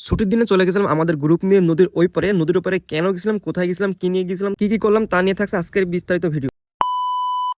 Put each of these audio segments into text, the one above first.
ছুটির দিনে চলে গেছিলাম আমাদের গ্রুপ নিয়ে নদীর ওই পারে। নদীর ওপরে কেন গেছিলাম, কোথায় গেছিলাম, কি নিয়ে গেছিলাম, কি কি করলাম তা নিয়ে থাকছে আজকের বিস্তারিত ভিডিও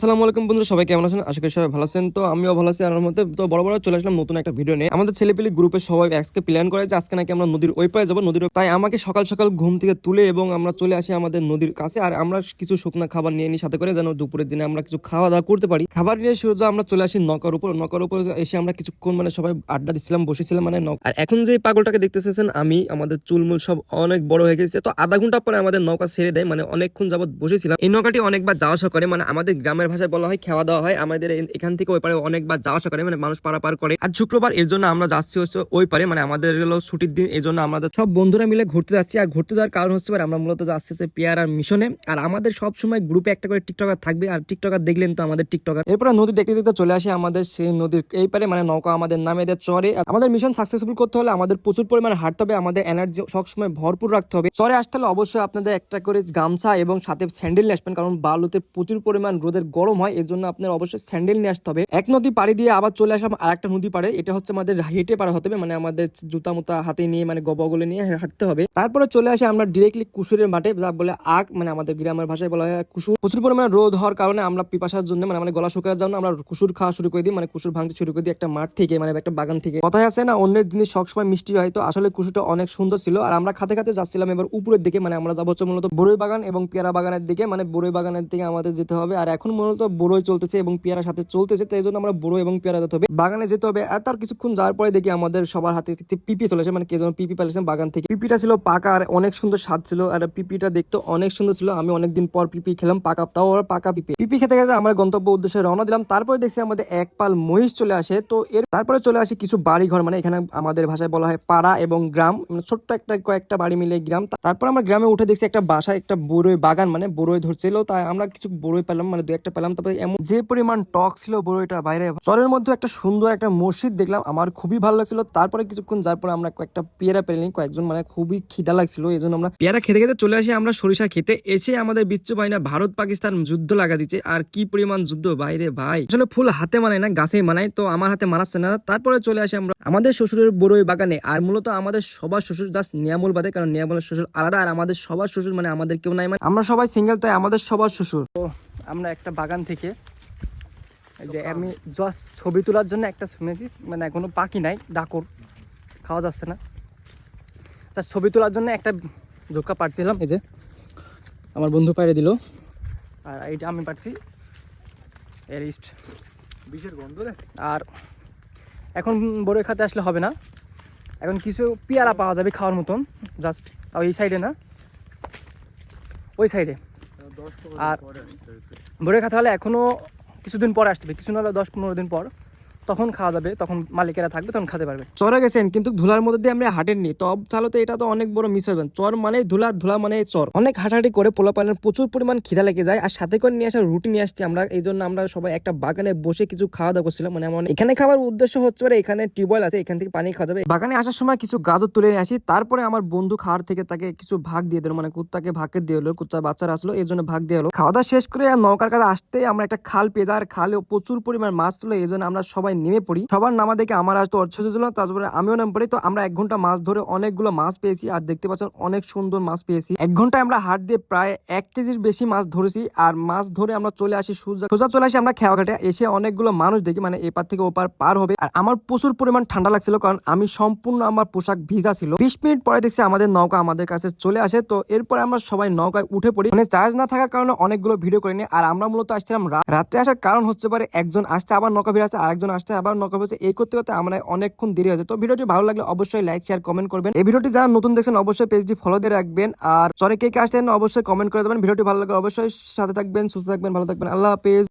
আসসালামু আলাইকুম বন্ধুরা, সবাই কেমন আছেন? আশা করি সবাই ভালো আছেন। তো আমিও ভালো আছি। আর মধ্যে তো বড় বড় চলে আসলাম নতুন একটা ভিডিও নিয়ে। আমাদের ছেলেপেলে গ্রুপের সবাই আজকে প্ল্যান করে যে আজকে নাকি আমরা নদীর ওই পারে যাব, নদীর তাই আমাকে সকাল সকাল ঘুম থেকে তুলে এবং আমরা চলে আসি আমাদের নদীর কাছে। আর আমরা কিছু শুকনা খাবার নিয়ে নিই সাথে করে, যেন দুপুরের দিনে আমরা কিছু খাওয়া দাওয়া করতে পারি। খাবার নিয়ে শুরু আমরা চলে আসি নৌকার উপর। নৌকার উপর এসে আমরা কিছুক্ষণ মানে সবাই আড্ডা দিচ্ছিলাম বসেছিলাম মানে আর এখন যে পাগলটাকে দেখতেছেন আমি, আমাদের চুলমুল সব অনেক বড় হয়ে গেছে। তো আধা ঘণ্টা পরে আমাদের নৌকা ছেড়ে দেয় মানে অনেকক্ষণ যাবত বসেছিলাম। এই নৌকাটি অনেকবার যাওয়া আসা করে মানে আমাদের গ্রামের ভাষায় বলা হয়, খাওয়া দাওয়া হয়। আমাদের এখান থেকে ওই পারে অনেকবার যাওয়া আসা করে মানে মানুষ পারাপার করে। আর শুক্রবার এর জন্য আমরা যাচ্ছি হচ্ছে ওই পারে মানে আমাদের হলো ছুটির দিন, এই জন্য আমাদের সব বন্ধুরা মিলে ঘুরতে যাচ্ছি। আর ঘুরতে যাওয়ার কারণ হচ্ছে পারে আমরা মূলত যাচ্ছি হচ্ছে পেয়ার আর মিশনে। আর আমাদের সব সময় গ্রুপে একটা করে টিকটকার থাকবে। আর টিকটকার দেখলেন তো আমাদের টিকটকার। এরপরে নদী দেখতে দেখতে চলে আসে আমাদের সেই নদীর এই পারে মানে নৌকা আমাদের নামে দিয়ে চরে। আমাদের মিশন সাকসেসফুল করতে হলে আমাদের প্রচুর পরিমাণে হাঁটতে হবে, আমাদের এনার্জি সবসময় ভরপুর রাখতে হবে। চরে আসতে হলে অবশ্যই আপনাদের একটা করে গামছা এবং সাথে স্যান্ডেল নিয়ে আসবেন, কারণ বালুতে প্রচুর পরিমাণ রোদের গরম হয়, এর জন্য আপনার অবশ্যই স্যান্ডেল নিয়ে আসতে হবে। এক নদী পাড়ি দিয়ে আবার চলে আসলাম আর একটা নদী পাড়ে। এটা হচ্ছে আমাদের হেঁটে পাড়া হতে হবে মানে আমাদের জুতা মুতা হাতে নিয়ে মানে গবাগুলো নিয়ে হাঁটতে হবে। তারপরে চলে আসে আমরা ডিরেক্টলি কুসুরের মাঠে, যা বলে আগ মানে আমাদের গ্রামের ভাষায় বলা হয় কুসুর। প্রচুর পরিমাণে রোদ হওয়ার কারণে আমরা পিপাসার জন্য মানে আমাদের গলা শুকানোর জন্য আমরা কুসুর খাওয়া শুরু করে দিই মানে কুসুর ভাঙতে শুরু করে দিই একটা মাঠ থেকে মানে একটা বাগান থেকে। কথায় আছে না, অন্যের জিনিস সবসময় মিষ্টি হয়, তো আসলে কুসুরটা অনেক সুন্দর ছিল। আর আমরা খাতে খাতে যাচ্ছিলাম এবার উপরের দিকে মানে আমরা যাব হচ্ছে মূলত বড়ই বাগান এবং পেয়ারা বাগানের দিকে মানে বড়ই বাগানের দিকে আমাদের যেতে হবে। আর এখন মূলত বড়ই চলতেছে এবং পেয়ারার সাথে চলতেছে, তাই জন্য আমরা বড়ই এবং পেয়ারা যেতে হবে। বাগানে যেতে হবে, আর তার কিছুক্ষণ যাওয়ার পরে দেখি আমাদের সবার হাতে পিপি চলেছে মানে কে যেন পিপি পালিয়েছে বাগান থেকে। পিপিটা ছিল পাকা আর অনেক সুন্দর স্বাদ ছিল, আর পিপিটা দেখতে অনেক সুন্দর ছিল। আমি অনেকদিন পর পিপি খেলাম, পাকা তাও আবার পাকা পিপি। পিপি খেতে খেতে আমরা গন্তব্য উদ্দেশ্যে রওনা দিলাম, তারপরে দেখছি আমাদের এক পাল মহিষ চলে আসে। তো এর তারপরে চলে আসে কিছু বাড়ি ঘর মানে এখানে আমাদের ভাষায় বলা হয় পাড়া এবং গ্রাম। মানে ছোট্ট একটা কয়েকটা বাড়ি মিলে গ্রাম। তারপর আমরা গ্রামে উঠে দেখছি একটা বাসায় একটা বড়ই বাগান মানে বড়ই ধরছিল, তাই আমরা কিছু বড়ই পেলাম মানে দু একটা পেলাম। তারপরে এমন যে পরিমাণ টক ছিল বড়ইটা বাইরে চরের মধ্যে একটা সুন্দর একটা মসজিদ দেখলাম, আমার খুবই ভালো লাগছিল। তারপরে কিছুক্ষণ যার পরে আমরা কয়েকটা পেয়ারা পেলাম কয়েকজন মানে খুবই খিদা লাগছিল, এই জন্য আমরা পেয়ারা খেতে খেতে চলে আসি, আমরা সরিষা খেতে এসে আমাদের বিচ্ছু বাহিনী ভারত পাকিস্তান যুদ্ধ লাগা দিচ্ছে, আর কি পরিমাণ যুদ্ধ বাইরে ভাই। আসলে ফুল হাতে মানায় না গাছে মানায়, তো আমার হাতে মানাচ্ছে না। তারপরে চলে আসি আমরা আমাদের শ্বশুরের বড়ই বাগানে, আর মূলত আমাদের সবার শ্বশুর জাস্ট নিয়ামুল বাদে, কারণ নিয়ামুলের শ্বশুর আলাদা, আর আমাদের সবার শ্বশুর মানে আমাদের কেউ নাই মানে আমরা সবাই সিঙ্গেল তাই আমাদের সবার শ্বশুর। আমরা একটা বাগান থেকে যে আমি জাস্ট ছবি তোলার জন্য একটা শুনেছি মানে এখনও পাখি নাই ডাকর খাওয়া যাচ্ছে না। জাস্ট ছবি তোলার জন্য একটা ঝোঁকা পাচ্ছিলাম এই যে আমার বন্ধু পাইরে দিল। আর এইটা আমি পাচ্ছি এরিস্ট বিষের গন্ধ রে। আর এখন বড় খাতে আসলে হবে না। এখন কিছু পেয়ারা পাওয়া যাবে খাওয়ার মতন জাস্ট তাও এই সাইডে না ওই সাইডে আর- পরে খাতা হলে এখনও কিছুদিন পর আসতে হবে। কিছু না হলে দশ পনেরো দিন পর। তখন খাওয়া যাবে, তখন মালিকেরা থাকবে, তখন খেতে পারবে। চরে গেছেন, কিন্তু ধুলার মধ্যে দিয়ে আমরা হাঁটেননি। তো তাহলে তো এটা তো অনেক বড় মিস হবেন চর মানে ধুলা ধুলা মানে চর। অনেক হাঁটাহাঁটি করে পোলা পোলাপানের প্রচুর পরিমাণ খিদা লেগে যায়, আর সাথে করে নিয়ে আসা রুটি নিয়ে আসছি আমরা। এই জন্য আমরা সবাই একটা বাগানে বসে কিছু খাওয়া দাওয়া করছিলাম। মানে আমার এখানে খাবার উদ্দেশ্য হচ্ছে পারে এখানে টিউবওয়েল আছে, এখান থেকে পানি খাওয়া যাবে। বাগানে আসার সময় কিছু গাজর তুলে নিয়ে আসি। তারপরে আমার বন্ধু খাওয়ার থেকে তাকে কিছু ভাগ দিয়ে দিল। মানে কুত্তাকে ভাগকে দিয়ে হলো কুত্তার বাচ্চারা আসলো, এই জন্য ভাগ দিয়ে হলো খাওয়া দাওয়া শেষ করে আর নৌকার কাছে আসতে আমরা একটা খাল পেয়ে আর খালেও প্রচুর পরিমাণ মাছ ছিল এই জন্য আমরা সবাই নেমে পড়ি। সবার নামা দেখে আমার আর তো অর্থ ছিল তারপরে আমিও নাম পড়ি। তো আমরা এক ঘণ্টা মাছ ধরে অনেকগুলো মাছ পেয়েছি আর দেখতে পাচ্ছেন অনেক সুন্দর মাছ পেয়েছি। এক ঘন্টায় আমরা হাট দিয়ে প্রায় এক কেজির বেশি মাছ ধরেছি আর মাছ ধরে আমরা চলে আসি সোজা সোজা চলে আসি আমরা খেয়া ঘাটে এসে অনেকগুলো মানুষ দেখি মানে এপার থেকে ওপার পার হবে। আর আমার প্রচুর পরিমাণ ঠান্ডা লাগছিল কারণ আমি সম্পূর্ণ আমার পোশাক ভিজা ছিল। বিশ মিনিট পরে দেখছি আমাদের নৌকা আমাদের কাছে চলে আসে। তো এরপরে আমরা সবাই নৌকায় উঠে পড়ি। মানে চার্জ না থাকার কারণে অনেকগুলো ভিডিও করে নিই আর আমরা মূলত আসছিলাম রাত্রে আসার কারণ হচ্ছে পারে একজন আসতে আবার নৌকা ভিড় আসছে, আরেকজন আসতে আবার নক হয়েছে, এই করতে করতে আমরা অনেকক্ষণ দেরি হয়েছে তো ভিডিওটি ভালো লাগলে অবশ্যই লাইক শেয়ার কমেন্ট করবেন। এই ভিডিওটি যারা নতুন দেখছেন, অবশ্যই পেজটি ফলো দিয়ে রাখবেন। আর চরে কে কে আসছেন, অবশ্যই কমেন্ট করে দেবেন। ভিডিওটি ভালো লাগলে অবশ্যই সাথে থাকবেন, সুস্থ থাকবেন, ভালো থাকবেন। আল্লাহ হাফেজ।